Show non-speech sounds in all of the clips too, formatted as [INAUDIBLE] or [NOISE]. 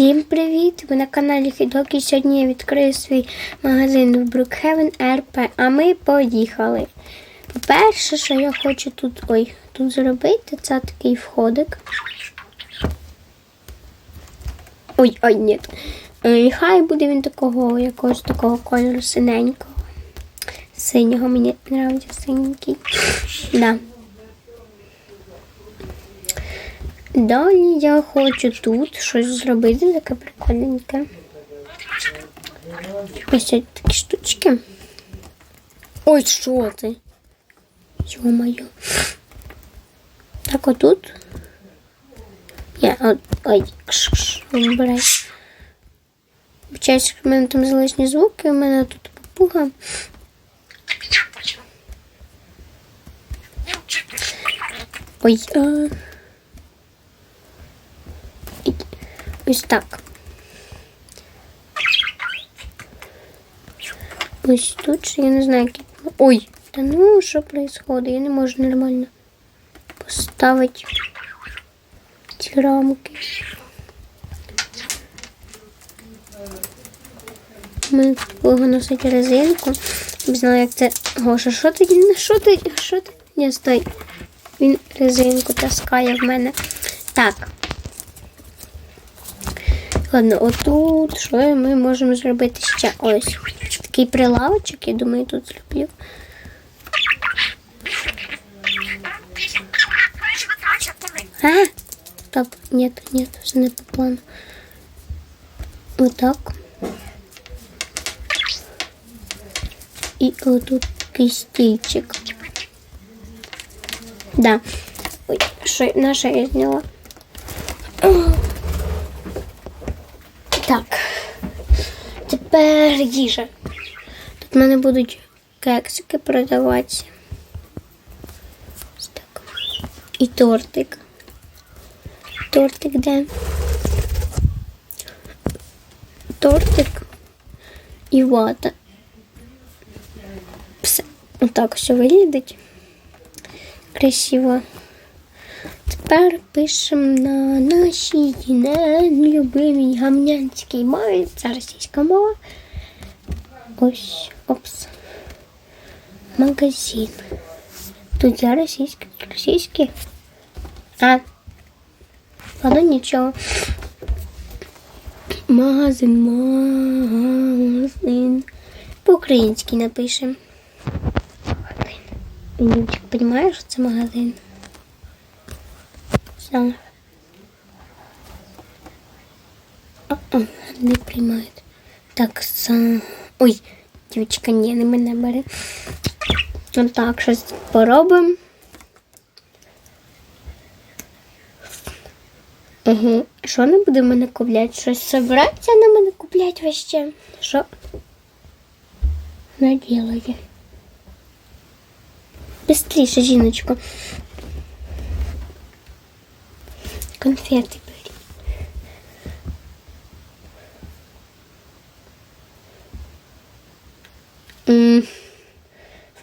Всім привіт! Ви на каналі Хідок і сьогодні я відкрию свій магазин в Brookhaven RP, а ми поїхали. По-перше, що я хочу тут ой, тут зробити, це такий входик. Ой, ой, ні. Е, Хай буде він такого якогось такого кольору синенького. Синього мені подобається синенький. Да. Далі я хочу тут щось зробити таке прикольненьке. Ось такі штучки. Ой, що ти? Йо-моє. Так отут. Я, от, ой, вибирай. Вчаюсь, в мене там залишні звуки, у мене тут попуга. Ой, а... Ось так. Ось тут я не знаю, які. Ой, та ну що происходит? Я не можу нормально поставити ці рамки. Ми довго носити резинку. Не знаю, як це. Гоша, що ти? Що ти? Що ти? Ні, стой. Він резинку таскає в мене. Так. Ладно, отут, що ми можемо зробити ще ось. Такий прилавочок, я думаю, тут зроблю. А? Стоп, нет, нет, все не по плану. Вот так. И вот такий стільчик. Да. Ой, що, наша я зняла. Так. Тепер їжа. Тут в мене будуть кексики продаватися. Ось так. І тортик. Тортик де? Тортик і вата. Все. Отак все виглядить. Красиво. Тепер пишемо на нашій нелюбимій гамнянській мові. Це російська мова. Ось, опс. Магазин. Тут я російський, тут російський. А. Ладно, нічого. Магазин, магазин. По-українськи напишемо. Розумієш, що це магазин? Все. Не приймають. Так, са... Ой, дівчинка, ні, не мене бере. Ну так, щось поробимо. Угу. Що не буде мене купляти? Щось собирається на мене купляти ваще? Що? Наділає. Быстріше, жіночко. Конфети беріть. М,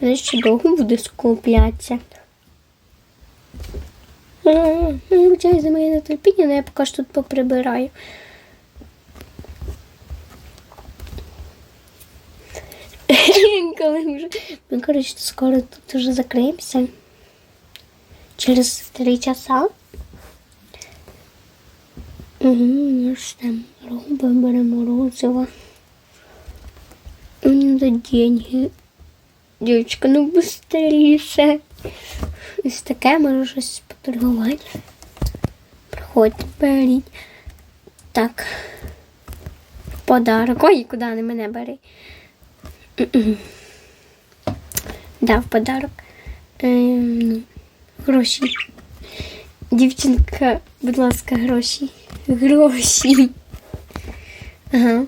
Вона ще довго буде скуплятися. Вибачаю за моє нетерпіння, але я поки що тут поприбираю. [LAUGHS] Коли вже. Ми, коротше, скоро тут вже закриємося. Через три часа. Угу, там робимо, беремо морозиво. Надо деньги. Дівчинка, ну быстріше. Ось таке можу щось поторгувати. Приходьте, беріть. Так. Подарок. Ой, куди не мене бери. М-м. Да, в подарок. Ем, ну, гроші. Дівчинка, будь ласка, гроші. Гроші. Ага.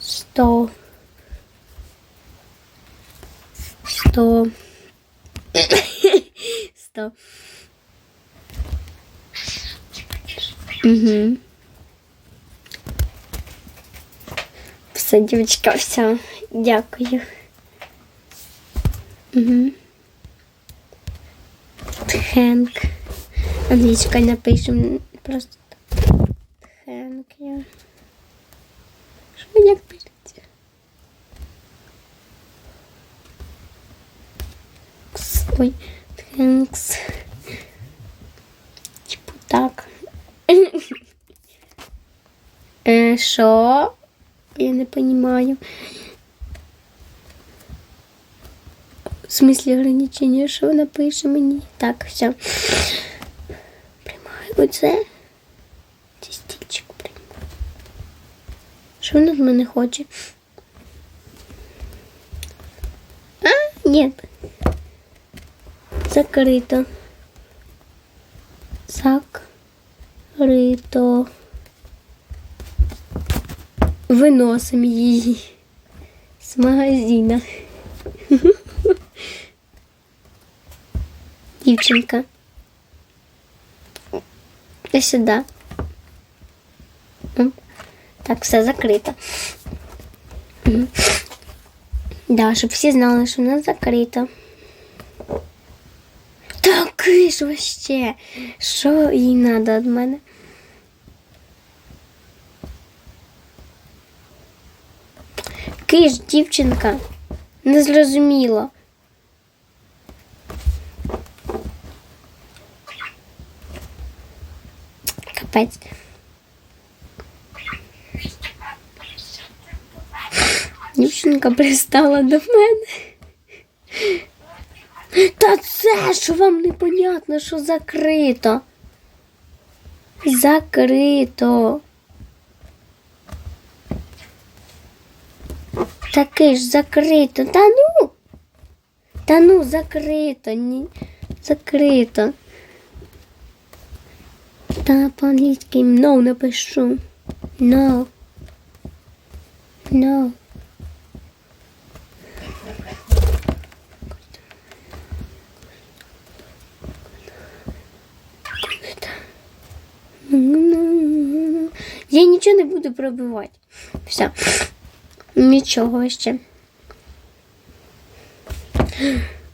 Сто. Сто. Сто. Угу. Все, дівчатка, все. Дякую. Угу. Хенк. Англійська напишемо просто. Хенк я. Що як пишеться? Ой, Хенкс. Типу так. [LAUGHS] Е, Що? Я не понимаю. В смысле ограничення, що вона пише мені? Так, все. Приймаю оце. Це стільчик приймаю. Що вона від мене хоче? А, ні. Закрито. Закрито. Виносимо її з магазина. [LAUGHS] Дівчинка. Ти сюди. Так, все закрито. Да, щоб всі знали, що в нас закрито. Так ж вообще. Що їй треба від мене? Киш, дівчинка. Не зрозуміло. Капець. Дівчинка пристала до мене. Та це що вам непонятно, що закрито. Закрито. Таке ж закрито. Та ну. Та ну, закрито. Ні. Закрито. Та по-англійськи no напишу. No. No. Я нічого не буду пробивати. Все. Нічого ще.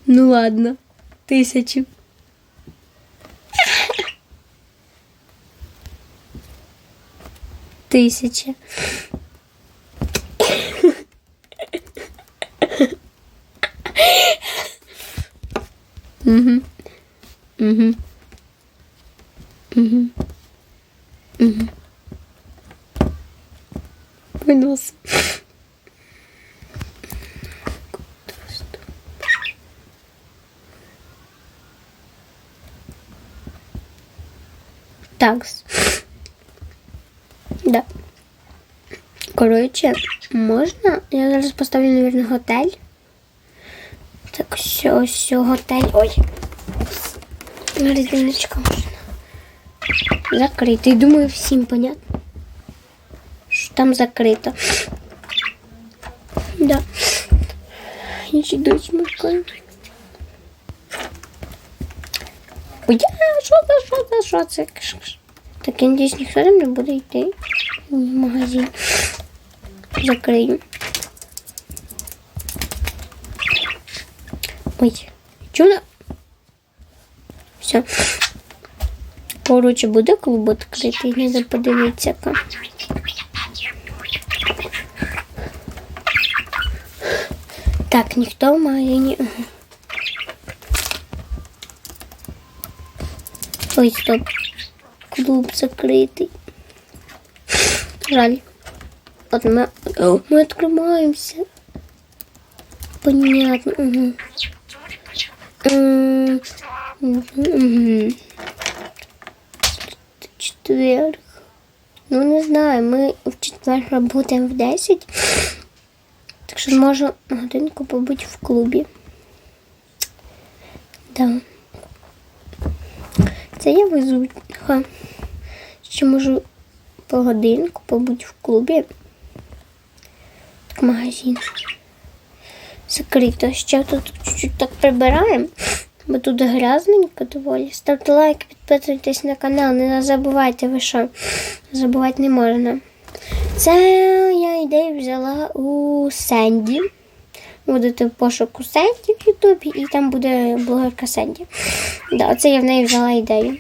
Ну ладно. Тисячу. Тисяча. Угу. Угу. Винос. Так. Коротше, можна? Я зараз поставлю, мабуть, готель. Так, все, все, готель. Ой. Резиночка можна. Закритий. Думаю, всім понятно. Що там закрито. Да. Ще досі микаю. Ой, що це, що це, що це? Так, я надіюсь, ніхто там не буде йти в магазин. Закрию. Ой, чудо. Все. Коротше, буде клуб відкритий, треба подивитися. яка. Так, ніхто магазині. Ага. Ой, стоп. Клуб закритий. Жаль. От ми, О, ми відкриваємося. Понятно. Угу. Четверг. Ну, не знаю, ми в четвер працюємо в 10. Так що зможу годинку побути в клубі. Да. Це я везу. Ще можу по годинку побути в клубі. Магазин. Закрито. Ще тут чуть-чуть так прибираємо, бо тут грязненько доволі. Ставте лайк, підписуйтесь на канал, не забувайте ви що. Забувати не можна. Це я ідею взяла у Сенді. вводити в пошуку Сенді в Ютубі, і там буде блогерка Сенді. Да, оце я в неї взяла ідею.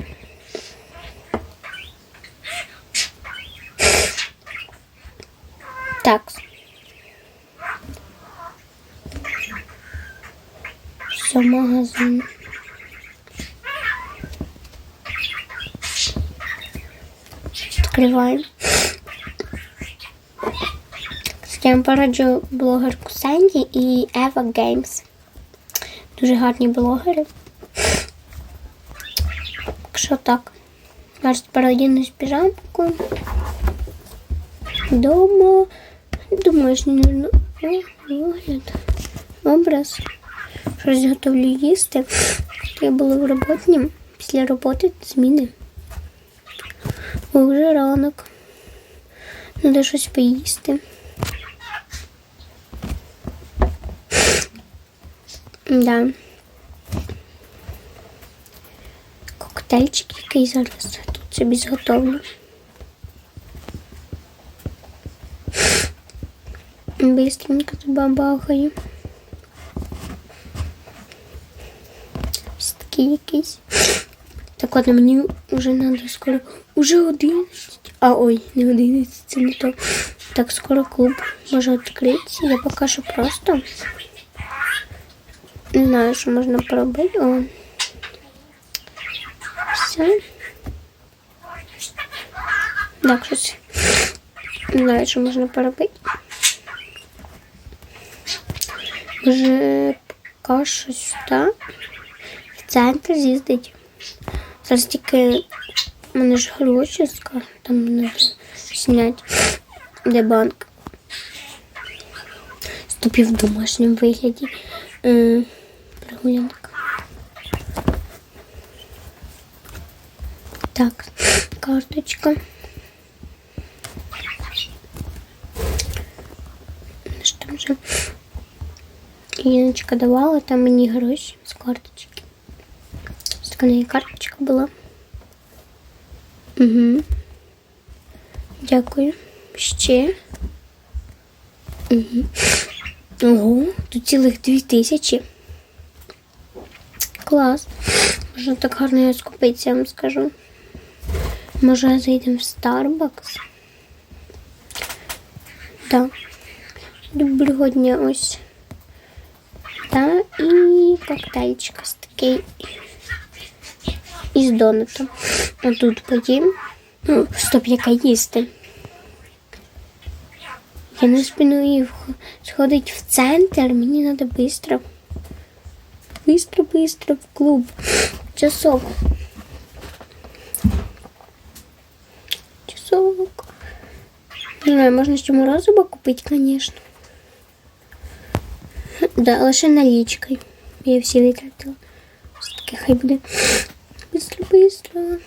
Так. Все, магазин. Відкриваємо. Я вам пораджу блогерку Сенді і Ева Геймс. Дуже гарні блогери. Якщо так, зараз переодінусь піжамку. Дома. Думаю, що не нужно. Вигляд. Образ. Щось готовлю їсти. Я була в роботі. Після роботи зміни. О, вже ранок. Треба щось поїсти. Да. Коктейльчик який зараз тут собі зготовлю. Быстренько забабахаю. Такий якийсь. Так ладно, мені вже треба скоро. Уже 11. А ой, не 11, це не то. Так скоро клуб може відкритися. Я поки що просто. Не знаю, що можна поробити. О. Все. Так, щось. Не знаю, що можна поробити. Вже поки що сюди. Центр з'їздить. Зараз тільки мене ж гроші, ска- там треба зняти, де банк. Ступів в домашньому вигляді. Прогулянка. Так, карточка. Що там же? Яночка давала там мені гроші з карточки. В неї карточка була. Угу. Дякую. Ще. Угу. Ого, тут цілих дві тисячі. Клас. Можна так гарно скупитися, я вам скажу. Може, зайдемо в Starbucks? Так. Доброго дня ось. Та і коктейльчик ось такий із донатом. А тут поїм. Ну, стоп, яка їсти. Я не спіную сходить в центр, мені треба швидко. Быстро, быстро в клуб. Часок. Часок. Не знаю, можна ще морозиво купити, звісно. Да, лише налічкою. Я всі витратила. Все-таки хай буде Быстро, быстро.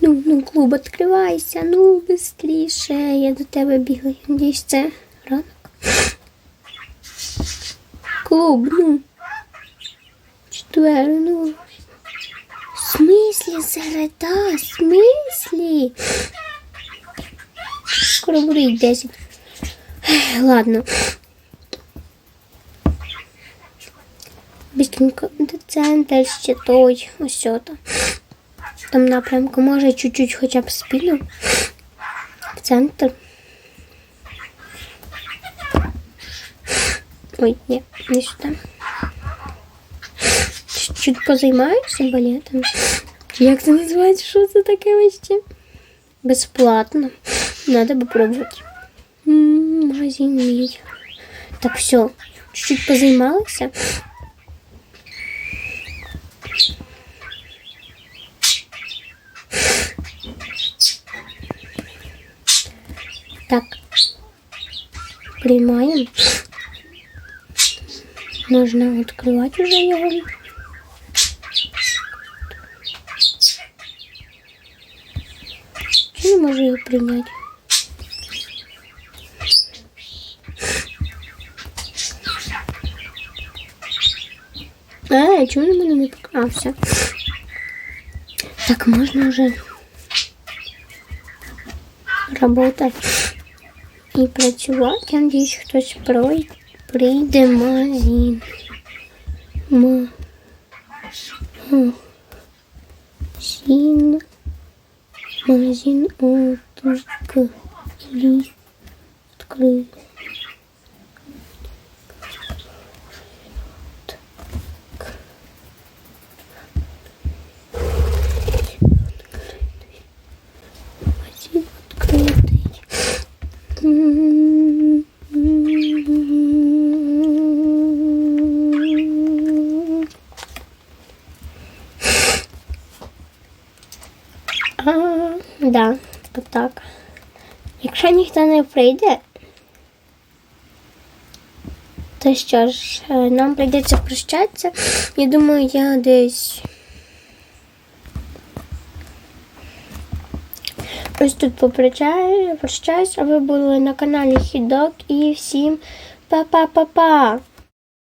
Ну, ну, клуб, відкривайся, ну, быстріше. Я до тебе бігаю. Надіюсь, це ранок. Клуб, ну. Четвер, ну. В смислі, середа, в смислі? Скоро буде й 10. Ех, Ладно. Центр ще той, ось сюди. Там напрямку може чуть-чуть хоча б спину. В центр. Ой, ні, не сюди. Чуть-чуть позаймаюся балетом. Як це називається? Що це таке вообще? Безплатно. Надо попробувати. М, Магазин мій. Так, все. Чуть-чуть позаймалася. Так. Приймаємо. Нужно открывать уже его. Чи не можу його прийняти? А, чому на мене не покрався? Так, можна вже работать. І працювати. Я надіюсь, хтось пройде. Прийде магазин. Ма. Сін. Магазин отак. Лі. Відкрий. Магазин відкритий. А, да, отак. Якщо ніхто не прийде, то що ж, е, нам прийдеться прощатися. Я думаю, я десь. Ось тут попрощаюсь, прощаюсь, а ви були на каналі Хідок і всім па-па-па-па!